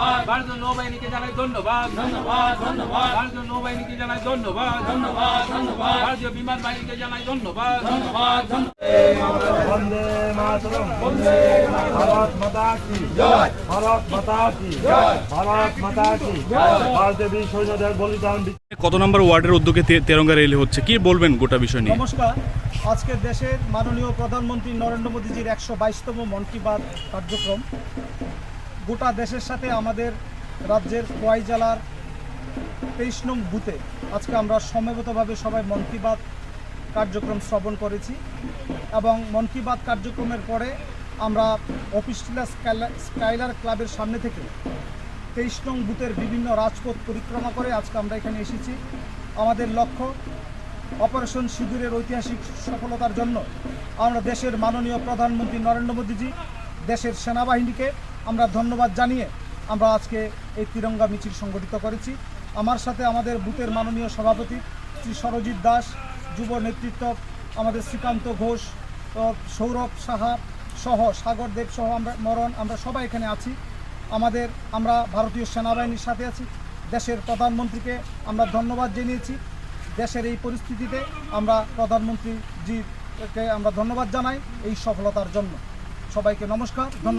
ভারতীয় নৌবাহিনীকে জানাই ধন্যবাদ। ধন্যবাদ ধন্যবাদ। ভারতীয় নৌবাহিনীকে জানাই ধন্যবাদ। ধন্যবাদ ধন্যবাদ। ভারতীয় বিমান বাহিনীকে জানাই ধন্যবাদ। বন্দে মাতরম। বন্দে ভারত মাতা কি? জয়। ভারত মাতা কি? জয়। ভারত মাতা কি? ভারতীয় বীর সৈন্যদের বলিদান কত নম্বর ওয়ার্ডের উদ্যোগে তেরঙ্গা রেলি হচ্ছে? কি বলবেন গোটা বিষয় নিয়ে? নমস্কার। আজকে দেশের মাননীয় প্রধানমন্ত্রী নরেন্দ্র মোদীজির একশো বাইশতম মন কি বাত কার্যক্রম। গোটা দেশের সাথে আমাদের রাজ্যের খোয়াই জেলার তেইশ নং বুথে আজকে আমরা সমবেতভাবে সবাই মন কি বাত কার্যক্রম শ্রবণ করেছি এবং মন কি বাত কার্যক্রমের পরে আমরা অফিসটিলা স্কাইলার ক্লাবের সামনে থেকে তেইশ নং বুথের বিভিন্ন রাজপথ পরিক্রমা করে আজকে আমরা এখানে এসেছি। আমাদের লক্ষ্য অপারেশন সিঁদুরের ঐতিহাসিক সফলতার জন্য আমরা দেশের মাননীয় প্রধানমন্ত্রী নরেন্দ্র মোদীজি দেশের সেনাবাহিনীকে আমরা ধন্যবাদ জানিয়ে আমরা আজকে এই তিরঙ্গা মিছিল সংগঠিত করেছি। আমার সাথে আমাদের বুথের মাননীয় সভাপতি শ্রী সরজিৎ দাস, যুব নেতৃত্ব, আমাদের শ্রীকান্ত ঘোষ সৌরভ সাহা সহ, সাগর দেব সহ আমরা মরণ, আমরা সবাই এখানে আছি। আমাদের, আমরা ভারতীয় সেনাবাহিনীর সাথে আছি। দেশের প্রধানমন্ত্রীকে আমরা ধন্যবাদ জানিয়েছি। দেশের এই পরিস্থিতিতে আমরা প্রধানমন্ত্রীজিকে আমরা ধন্যবাদ জানাই এই সফলতার জন্য। সবাইকে নমস্কার ধন্যবাদ।